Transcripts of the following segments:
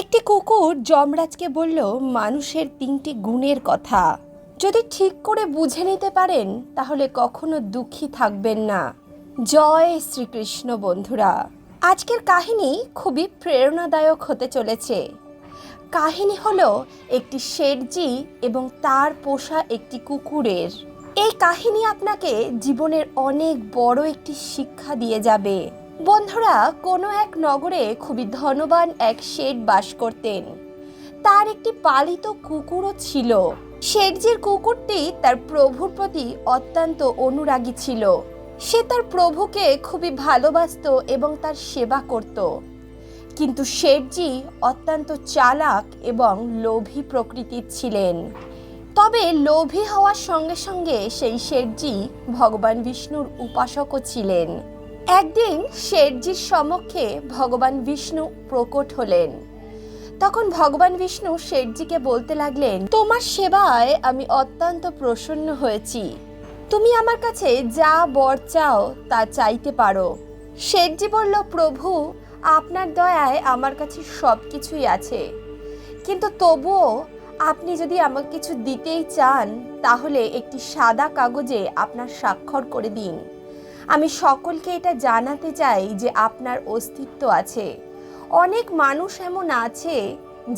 একটি কুকুর যমরাজকে বলল, মানুষের তিনটি গুণের কথা। যদি ঠিক করে বুঝে নিতে পারেন, তাহলে কখনো দুঃখী থাকবেন না। জয় শ্রীকৃষ্ণ বন্ধুরা। আজকের কাহিনী খুবই প্রেরণাদায়ক হতে চলেছে। কাহিনী হলো একটি শেঠজি এবং তার পোষা একটি কুকুরের। এই কাহিনী আপনাকে জীবনের অনেক বড় একটি শিক্ষা দিয়ে যাবে। বন্ধুরা, কোনো এক নগরে খুবই ধনবান এক শেঠ বাস করতেন। তার একটি পালিত কুকুরও ছিল। শেঠজির কুকুরটি তার প্রভুর প্রতি অত্যন্ত অনুরাগী ছিল। সে তার প্রভুকে খুবই ভালোবাসত এবং তার সেবা করত। কিন্তু শেঠজি অত্যন্ত চালাক এবং লোভী প্রকৃতির ছিলেন। তবে লোভী হওয়ার সঙ্গে সঙ্গে সেই শেঠজি ভগবান বিষ্ণুর উপাসকও ছিলেন। একদিন শেঠজির সমক্ষে ভগবান বিষ্ণু প্রকট হলেন। তখন ভগবান বিষ্ণু শেঠজিকে বলতে লাগলেন, তোমার সেবায় আমি অত্যন্ত প্রসন্ন হয়েছি। তুমি আমার কাছে যা বর চাও তা চাইতে পারো। শেঠজি বলল, প্রভু, আপনার দয়ায় আমার কাছে সব কিছুই আছে। কিন্তু তবুও আপনি যদি আমাকে কিছু দিতেই চান, তাহলে একটি সাদা কাগজে আপনার স্বাক্ষর করে দিন। আমি সকলকে এটা জানাতে চাই যে আপনার অস্তিত্ব আছে। অনেক মানুষ এমন আছে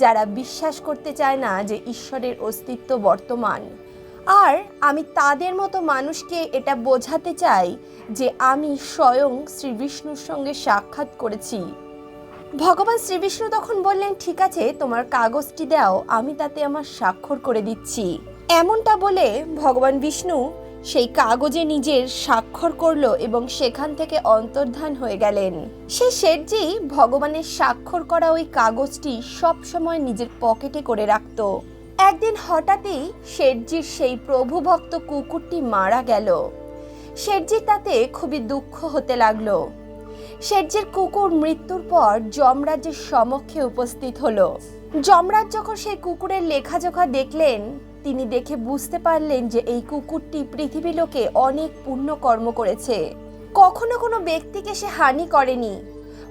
যারা বিশ্বাস করতে চায় না যে ঈশ্বরের অস্তিত্ব বর্তমান। আর আমি তাদের মতো মানুষকে এটা বোঝাতে চাই যে আমি স্বয়ং শ্রী বিষ্ণুর সঙ্গে সাক্ষাৎ করেছি। ভগবান শ্রীবিষ্ণু তখন বললেন, ঠিক আছে, তোমার কাগজটি দাও, আমি তাতে আমার স্বাক্ষর করে দিচ্ছি। এমনটা বলে ভগবান বিষ্ণু সেই কাগজে নিজের স্বাক্ষর করল এবং সেখান থেকে অন্তর্ধান হয়ে গেলেন। সে শেঠজি ভগবানের স্বাক্ষর করা ওই কাগজটি সব সময় নিজের পকেটে করে রাখত। একদিন হঠাৎই শেঠজির সেই প্রভু ভক্ত কুকুরটি মারা গেল। শেঠজি তাতে খুবই দুঃখ হতে লাগল। শেঠজির কুকুর মৃত্যুর পর যমরাজের সমক্ষে উপস্থিত হলো। যমরাজ যখন সেই কুকুরের লেখাজোখা দেখলেন তিনি দেখে বুঝতে পারলেন যে এই কুকুরটি পৃথিবী লোকে অনেক পুণ্য কর্ম করেছে। কখনো কোনো ব্যক্তিকে সে হানি করেনি।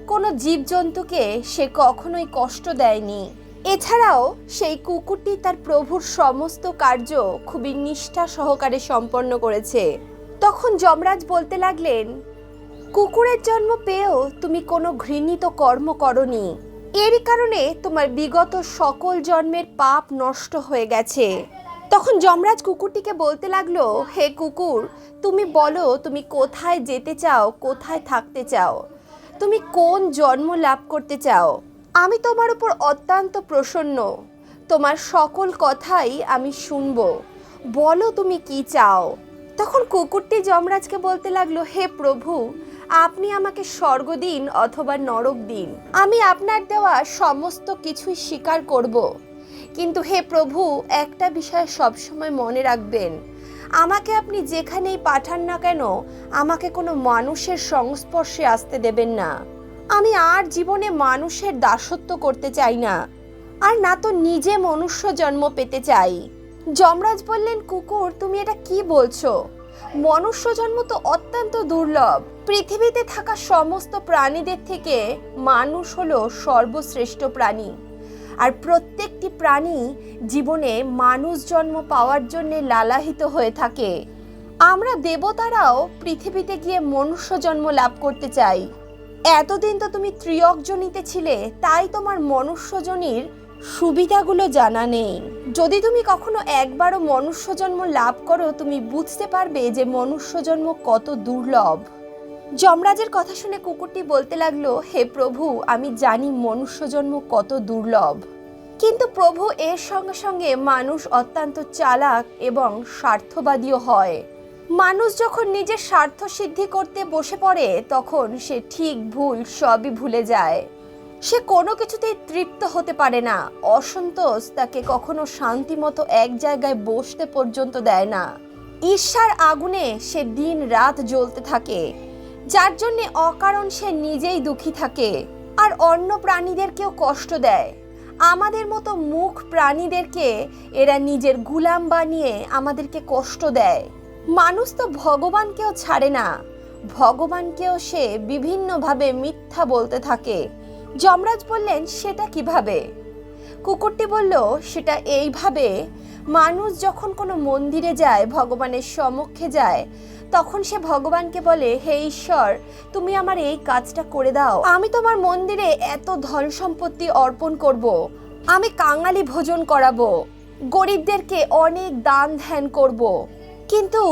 কোনো জীবজন্তুকে সে কখনোই কষ্ট দেয়নি। এছাড়াও সেই কুকুরটি তার প্রভুর সমস্ত কার্য খুবই নিষ্ঠা সহকারে সম্পন্ন করেছে। তখন যমরাজ বলতে লাগলেন, কুকুরের জন্ম পেয়েও তুমি কোনো ঘৃণিত কর্ম করনি। এরই কারণে তোমার বিগত সকল জন্মের পাপ নষ্ট হয়ে গেছে। তখন যমরাজ কুকুরটিকে বলতে লাগল, হে কুকুর, তুমি বলো, তুমি কোথায় যেতে চাও, কোথায় থাকতে চাও? তুমি কোন জন্ম লাভ করতে চাও? আমি তোমার উপর অত্যন্ত প্রসন্ন। তোমার সকল কথাই আমি শুনব। বলো তুমি কি চাও? তখন কুকুরটি যমরাজকে বলতে লাগল, হে প্রভু, আপনি আমাকে স্বর্গ দিন অথবা নরক দিন। আমি আপনার দেওয়া সমস্ত কিছুই স্বীকার করব। কিন্তু হে প্রভু, একটা বিষয় সবসময় মনে রাখবেন। আমাকে আপনি যেখানেই পাঠান না কেন, আমাকে কোনো মানুষের সংস্পর্শে আসতে দেবেন না। আমি আর জীবনে মানুষের দাসত্ব করতে চাই না। আর না তো নিজে মনুষ্য জন্ম পেতে চাই। যমরাজ বললেন, কুকুর, তুমি এটা কি বলছো? মনুষ্য জন্ম তো অত্যন্ত দুর্লভ। পৃথিবীতে থাকা সমস্ত প্রাণীদের থেকে মানুষ হলো সর্বশ্রেষ্ঠ প্রাণী। আর প্রত্যেকটি প্রাণী জীবনে মানুষ জন্ম পাওয়ার জন্য লালাহিত হয়ে থাকে। আমরা দেবতারাও পৃথিবীতে গিয়ে মনুষ্য জন্ম লাভ করতে চাই। এতদিন তো তুমি ত্রিয়কজনিতে ছিলে, তাই তোমার মনুষ্যজনীর সুবিধাগুলো জানা নেই। যদি তুমি কখনো একবারও মনুষ্য জন্ম লাভ করো, তুমি বুঝতে পারবে যে মনুষ্য জন্ম কত দুর্লভ। যমরাজের কথা শুনে কুকুরটি বলতে লাগল, হে প্রভু, আমি জানি মনুষ্য জন্ম কত দুর্লভ। কিন্তু প্রভু এর সঙ্গে সঙ্গে মানুষ অত্যন্ত চালাক এবং স্বার্থবাদীও হয়। মানুষ যখন নিজের স্বার্থ সিদ্ধি করতে বসে পড়ে, তখন সে ঠিক ভুল সবই ভুলে যায়। সে কোনো কিছুতেই তৃপ্ত হতে পারে না। অসন্তোষ তাকে কখনো শান্তিমতো এক জায়গায় বসতে পর্যন্ত দেয় না। ঈর্ষার আগুনে সে দিন রাত জ্বলতে থাকে। যার জন্যে অকারণ সে নিজেই দুঃখী থাকে। আর অন্য প্রাণীদেরকেও কষ্ট দেয়। আমাদের মতো মুখ প্রাণীদেরকে এরা নিজের গুলাম বানিয়ে আমাদেরকে কষ্ট দেয়। মানুষ তো ভগবানকেও ছাড়ে না। ভগবানকেও সে বিভিন্নভাবে মিথ্যা বলতে থাকে। যমরাজ বললেন, সেটা কীভাবে? কুকুরটি বলল, সেটা এইভাবে, মানুষ যখন কোনো মন্দিরে যায়, ভগবানের সমক্ষে যায় তখন সে ভগবানকে বলে, হে ঈশ্বর, তুমি আমার এই কাজটা করে দাও আমি তোমার মন্দিরে এত ধন সম্পত্তি অর্পণ করব। আমি কাঙালি ভোজন করাবো গরিবদেরকে অনেক দান ধ্যান করব। কিন্তু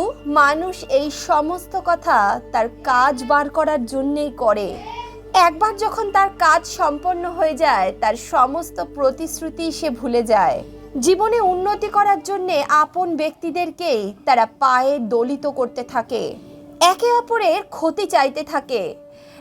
মানুষ এই সমস্ত কথা তার কাজ বার করার জন্যেই করে একবার যখন তার কাজ সম্পন্ন হয়ে যায়, তার সমস্ত প্রতিশ্রুতি সে ভুলে যায় জীবনে উন্নতি করার জন্যে আপন ব্যক্তিদেরকেই তারা পায়ে দলিত করতে থাকে। একে অপরের ক্ষতি চাইতে থাকে।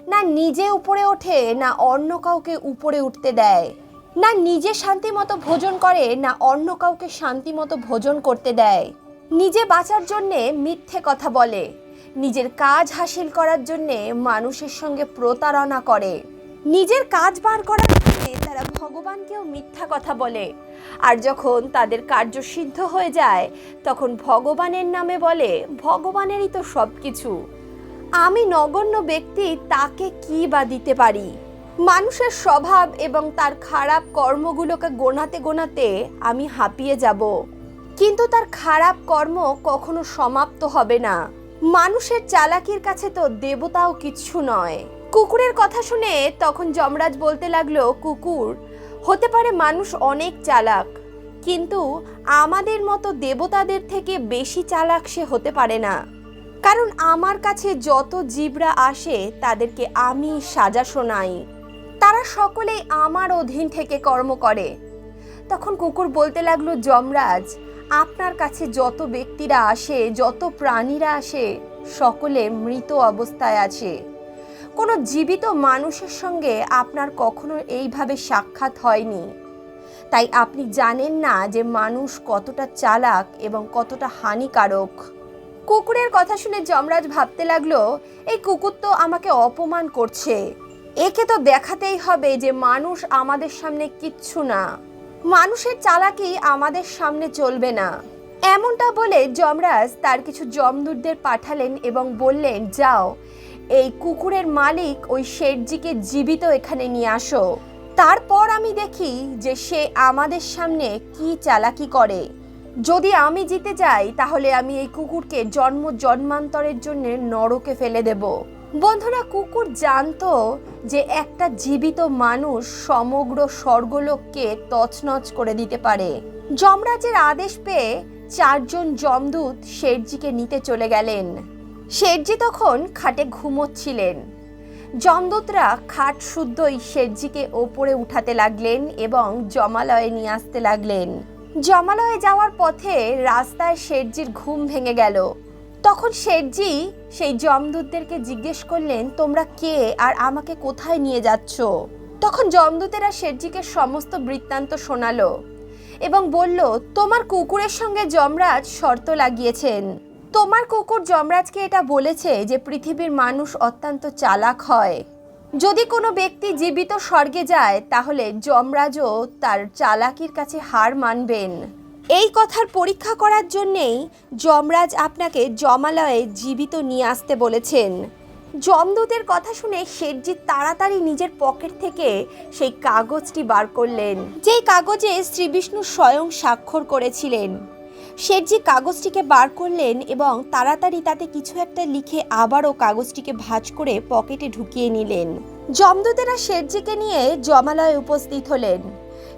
না নিজে উপরে ওঠে, না অন্য কাউকে উপরে উঠতে দেয়। না নিজে শান্তি মতো ভোজন করে, না অন্য কাউকে শান্তি মতো ভোজন করতে দেয়। নিজে বাঁচার জন্যে মিথ্যে কথা বলে। নিজের কাজ হাসিল করার জন্যে মানুষের সঙ্গে প্রতারণা করে। নিজের কাজ বার করার তারা ভগবানকেও মিথ্যা কথা বলে। আর যখন তাদের কার্য সিদ্ধ হয়ে যায়, তখন ভগবানের নামে বলে, ভগবানেরই তো সব কিছু আমি নগণ্য ব্যক্তি, তাকে কি বা দিতে পারি? মানুষের স্বভাব এবং তার খারাপ কর্মগুলোকে গোনাতে গোনাতে আমি হাঁপিয়ে যাব। কিন্তু তার খারাপ কর্ম কখনো সমাপ্ত হবে না। মানুষের চালাকির কাছে তো দেবতাও কিচ্ছু নয়। কুকুরের কথা শুনে তখন যমরাজ বলতে লাগল, কুকুর, হতে পারে মানুষ অনেক চালাক, কিন্তু আমাদের মতো দেবতাদের থেকে বেশি চালাক সে হতে পারে না। কারণ আমার কাছে যত জীবরা আসে, তাদেরকে আমি সাজা শোনাই। তারা সকলেই আমার অধীন থেকে কর্ম করে। তখন কুকুর বলতে লাগল, যমরাজ আপনার কাছে যত ব্যক্তিরা আসে, যত প্রাণীরা আসে, সকলে মৃত অবস্থায় আছে। কোনো জীবিত মানুষের সঙ্গে আপনার কখনো এইভাবে সাক্ষাৎ হয়নি। তাই আপনি জানেন না যে মানুষ কতটা চালাক এবং কতটা হানিকারক। কুকুরের কথা শুনে যমরাজ ভাবতে লাগল, এই কুকুর তো আমাকে অপমান করছে। একে তো দেখাতেই হবে যে মানুষ আমাদের সামনে কিচ্ছু না। মানুষের চালাকি আমাদের সামনে চলবে না। এমনটা বলে যমরাজ তার কিছু জমদূতদের পাঠালেন এবং বললেন, যাও, এই কুকুরের মালিক ওই শেঠজিকে জীবিত এখানে নিয়ে আসো। তারপর আমি দেখি যে সে আমাদের সামনে কি চালাকি করে। যদি আমি জিতে যাই, তাহলে আমি এই কুকুরকে জন্ম জন্মান্তরের জন্য নরকে ফেলে দেব। বন্ধুরা, কুকুর জানতো যে একটা জীবিত মানুষ সমগ্র স্বর্গলোককে তছনছ করে দিতে পারে। যমরাজের আদেশ পেয়ে চারজন যমদূত শেরজিকে নিতে চলে গেলেন। শেরজি তখন খাটে ঘুমোচ্ছিলেন। যমদূতরা খাট শুদ্ধই শেরজিকে ওপরে উঠাতে লাগলেন এবং জমালয়ে নিয়ে আসতে লাগলেন। জমালয়ে যাওয়ার পথে রাস্তায় শেরজির ঘুম ভেঙে গেল। তখন শেঠজি সেই জমদূতদেরকে জিজ্ঞেস করলেন, তোমরা কে আর আমাকে কোথায় নিয়ে যাচ্ছ? তখন জমদূতেরা শেঠজিকে সমস্ত বৃত্তান্ত শোনালো এবং বলল, তোমার কুকুরের সঙ্গে যমরাজ শর্ত লাগিয়েছেন। তোমার কুকুর যমরাজকে এটা বলেছে যে পৃথিবীর মানুষ অত্যন্ত চালাক হয়। যদি কোনো ব্যক্তি জীবিত স্বর্গে যায়, তাহলে যমরাজও তার চালাকির কাছে হার মানবেন। এই কথার পরীক্ষা করার জন্যেই যমরাজ আপনাকে জমালয়ে জীবিত নিয়ে আসতে বলেছেন। যমদূতের কথা শুনে শেঠজি তাড়াতাড়ি নিজের পকেট থেকে সেই কাগজটি বার করলেন। যেই কাগজে শ্রী বিষ্ণু স্বয়ং স্বাক্ষর করেছিলেন। শেঠজি কাগজটিকে বার করলেন এবং তাড়াতাড়ি তাতে কিছু একটা লিখে আবারও কাগজটিকে ভাঁজ করে পকেটে ঢুকিয়ে নিলেন। যমদূতেরা শেঠজিকে নিয়ে জমালয়ে উপস্থিত হলেন।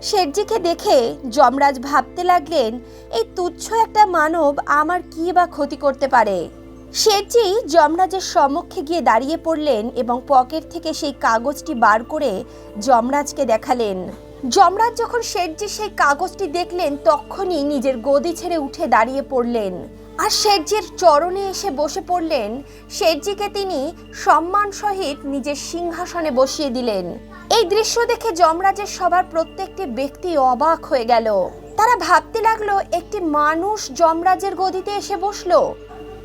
শেঠজিকে দেখে যমরাজ ভাবতে লাগলেন, এই তুচ্ছ একটা মানব আমার কি বা ক্ষতি করতে পারে? শেঠজি যমরাজের সম্মুখে গিয়ে দাঁড়িয়ে পড়লেন এবং পকেট থেকে সেই কাগজটি বার করে যমরাজকে দেখালেন। যমরাজ যখন শেঠজি সেই কাগজটি দেখলেন, তখনই নিজের গদি ছেড়ে উঠে দাঁড়িয়ে পড়লেন। আর শেঠজির চরণে এসে বসে পড়লেন। শেঠজিকে তিনি সম্মান সহিত নিজের সিংহাসনে বসিয়ে দিলেন। এই দৃশ্য দেখে যমরাজের সবার প্রত্যেকটি ব্যক্তি অবাক হয়ে গেল। তারা ভাবতে লাগল, একটি মানুষ যমরাজের গদিতে এসে বসল।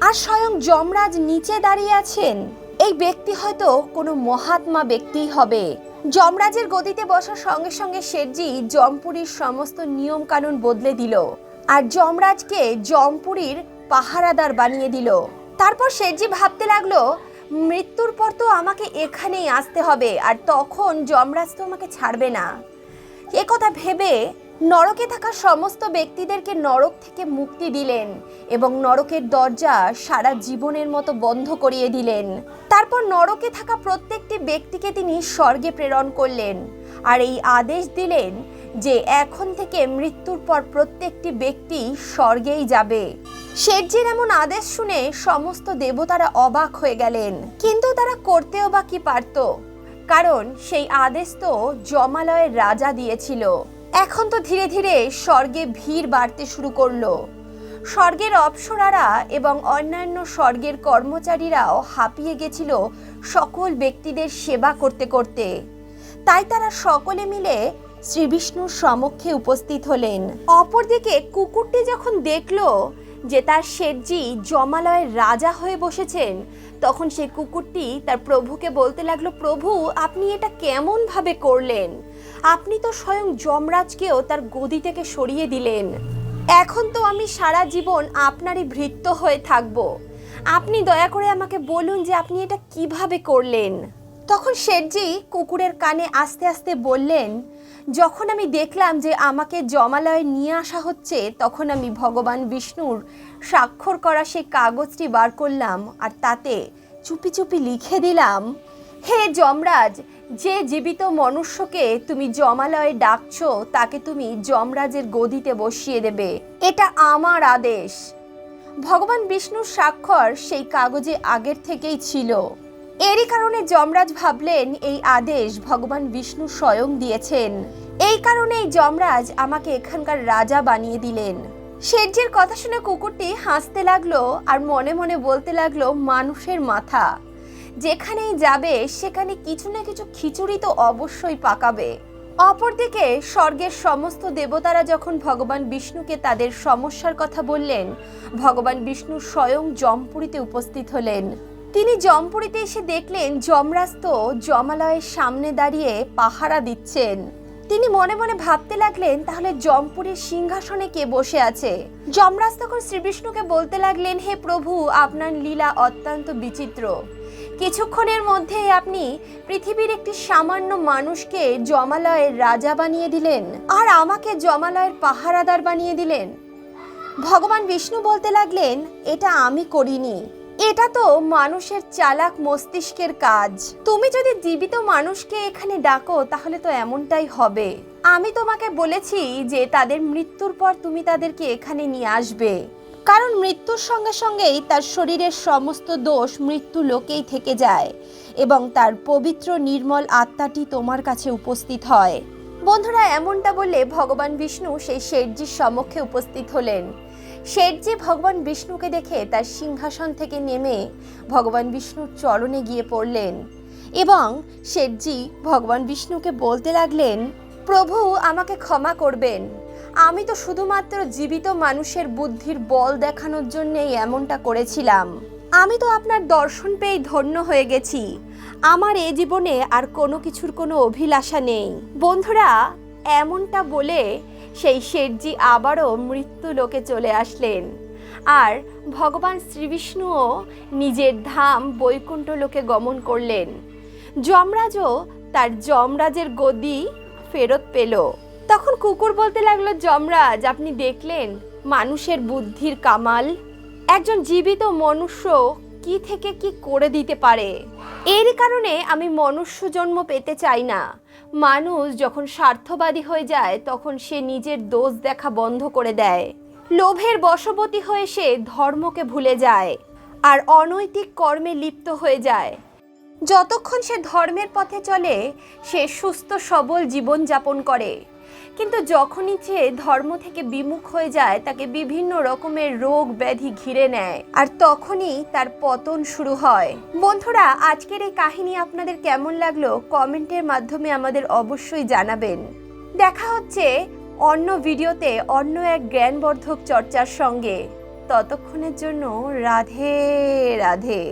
আর স্বয়ং যমরাজ নিচে দাঁড়িয়ে আছেন। এই ব্যক্তি হয়তো কোনো মহাত্মা ব্যক্তিই হবে। যমরাজের গদিতে বসার সঙ্গে সঙ্গে শেঠজি জমপুরীর সমস্ত নিয়ম কানুন বদলে দিল। আর যমরাজকে জমপুরীর পাহারাদার বানিয়ে দিল। তারপর শেঠজি ভাবতে লাগল, মৃত্যুর পর তো আমাকে এখানেই আসতে হবে, আর তখন যমরাজ তো আমাকে ছাড়বে না। এ কথা ভেবে নরকে থাকা সমস্ত ব্যক্তিদেরকে নরক থেকে মুক্তি দিলেন এবং নরকের দরজা সারা জীবনের মতো বন্ধ করিয়ে দিলেন। তারপর নরকে থাকা প্রত্যেকটি ব্যক্তিকে তিনি স্বর্গে প্রেরণ করলেন আর এই আদেশ দিলেন যে এখন থেকে মৃত্যুর পর প্রত্যেকটি ব্যক্তি স্বর্গেই যাবে। শেঠজির এমন আদেশ শুনে সমস্ত দেবতারা অবাক হয়ে গেলেন। কিন্তু তারা করতেও বা কি পারত? কারণ সেই আদেশ তো জমালয়ের রাজা দিয়েছিল। এখন তো ধীরে ধীরে স্বর্গে ভিড় বাড়তে শুরু করল। স্বর্গের অপ্সরারা এবং অন্যান্য স্বর্গের কর্মচারীরাও হাঁপিয়ে গেছিল সকল ব্যক্তিদের সেবা করতে করতে। তাই তারা সকলে মিলে শ্রীবিষ্ণুর সমক্ষে উপস্থিত হলেন। অপরদিকে কুকুরটি যখন দেখল যে তার শেঠজি জমালয়ের রাজা হয়ে বসেছেন, তখন সেই কুকুরটি তার প্রভুকে বলতে লাগল, প্রভু, আপনি এটা কেমনভাবে করলেন? আপনি তো স্বয়ং যমরাজকেও তার গদি থেকে সরিয়ে দিলেন। এখন তো আমি সারা জীবন আপনারই ভৃত্য হয়ে থাকব। আপনি দয়া করে আমাকে বলুন যে আপনি এটা কীভাবে করলেন। তখন শেঠজি কুকুরের কানে আস্তে আস্তে বললেন, যখন আমি দেখলাম যে আমাকে জমালয়ে নিয়ে আসা হচ্ছে, তখন আমি ভগবান বিষ্ণুর স্বাক্ষর করা সেই কাগজটি বার করলাম আর তাতে চুপি চুপি লিখে দিলাম, হে যমরাজ যে জীবিত মনুষ্যকে তুমি জমালয়ে ডাকছো, তাকে তুমি যমরাজের গদিতে বসিয়ে দেবে। এটা আমার আদেশ। ভগবান বিষ্ণুর স্বাক্ষর সেই কাগজে আগের থেকেই ছিল। এরই কারণে যমরাজ ভাবলেন, এই আদেশ ভগবান বিষ্ণু স্বয়ং দিয়েছেন। এই কারণেই যমরাজ আমাকে এখানকার রাজা বানিয়ে দিলেন। শেঠজির কথা শুনে কুকুরটি হাসতে লাগল আর মনে মনে বলতে লাগল, মানুষের মাথা। যেখানেই যাবে, সেখানে কিছু না কিছু খিচুড়ি তো অবশ্যই পাকাবে। অপরদিকে, স্বর্গের সমস্ত দেবতারা যখন ভগবান বিষ্ণুকে তাদের সমস্যার কথা বললেন, ভগবান বিষ্ণু স্বয়ং জমপুরীতে উপস্থিত হলেন। তিনি জমপুরীতে এসে দেখলেন, যমরাজ তো জমালয়ের সামনে দাঁড়িয়ে পাহারা দিচ্ছেন। তিনি মনে মনে ভাবতে লাগলেন, তাহলে জমপুরীর সিংহাসনে কে বসে আছে? যমরাজ তখন শ্রীবিষ্ণুকে বলতে লাগলেন, হে প্রভু, আপনার লীলা অত্যন্ত বিচিত্র। কিছুক্ষণের মধ্যে আপনি পৃথিবীর একটি সামান্য মানুষকে জমালয়ের রাজা বানিয়ে দিলেন আর আমাকে জমালয়ের পাহারাদার বানিয়ে দিলেন। ভগবান বিষ্ণু বলতে লাগলেন, এটা আমি করিনি। এটা তো মানুষের চালাক মস্তিষ্কের কাজ। তুমি যদি জীবিত মানুষকে এখানে ডাকো, তাহলে তো এমনটাই হবে। আমি তোমাকে বলেছি যে তাদের মৃত্যুর পর তুমি তাদেরকে এখানে নিয়ে আসবে। কারণ মৃত্যুর সঙ্গে সঙ্গেই তার শরীরের সমস্ত দোষ মৃত্যু লোকেই থেকে যায় এবং তার পবিত্র নির্মল আত্মাটি তোমার কাছে উপস্থিত হয়। বন্ধুরা, এমনটা বললে ভগবান বিষ্ণু সেই শেঠজির সম্মুখে উপস্থিত হলেন। শেঠজি ভগবান বিষ্ণুকে দেখে তার সিংহাসন থেকে নেমে ভগবান বিষ্ণুর চরণে গিয়ে পড়লেন এবং শেঠজি ভগবান বিষ্ণুকে বলতে লাগলেন, প্রভু, আমাকে ক্ষমা করবেন। আমি তো শুধুমাত্র জীবিত মানুষের বুদ্ধির বল দেখানোর জন্যেই এমনটা করেছিলাম। আমি তো আপনার দর্শন পেয়েই ধন্য হয়ে গেছি। আমার এ জীবনে আর কোনো কিছুর কোনো অভিলাষা নেই। বন্ধুরা, এমনটা বলে সেই শেঠজি আবারও মৃত্যু লোকে চলে আসলেন। আর ভগবান শ্রীবিষ্ণুও নিজের ধাম বৈকুণ্ঠ লোকে গমন করলেন। যমরাজও তার যমরাজের গদি ফেরত পেল। তখন কুকুর বলতে লাগল, যমরাজ, আপনি দেখলেন মানুষের বুদ্ধির কামাল? একজন জীবিত মনুষ্য কি থেকে কি করে দিতে পারে? এর কারণে আমি মনুষ্য জন্ম পেতে চাই না। মানুষ যখন স্বার্থবাদী হয়ে যায়, তখন সে নিজের দোষ দেখা বন্ধ করে দেয়। লোভের বশবতী হয়ে সে ধর্মকে ভুলে যায় আর অনৈতিক কর্মে লিপ্ত হয়ে যায়। যতক্ষণ সে ধর্মের পথে চলে, সে সুস্থ সবল জীবন যাপন করে। কিন্তু যখনই সে ধর্ম থেকে বিমুখ হয়ে যায়, তাকে বিভিন্ন রকমের রোগ ব্যাধি ঘিরে নেয় আর তখনই তার পতন শুরু হয়। বন্ধুরা, আজকের এই কাহিনী আপনাদের কেমন লাগল কমেন্টের মাধ্যমে আমাদের অবশ্যই জানাবেন। দেখা হচ্ছে অন্য ভিডিওতে, অন্য এক জ্ঞানবর্ধক চর্চার সঙ্গে। ততক্ষণের জন্য রাধে রাধে।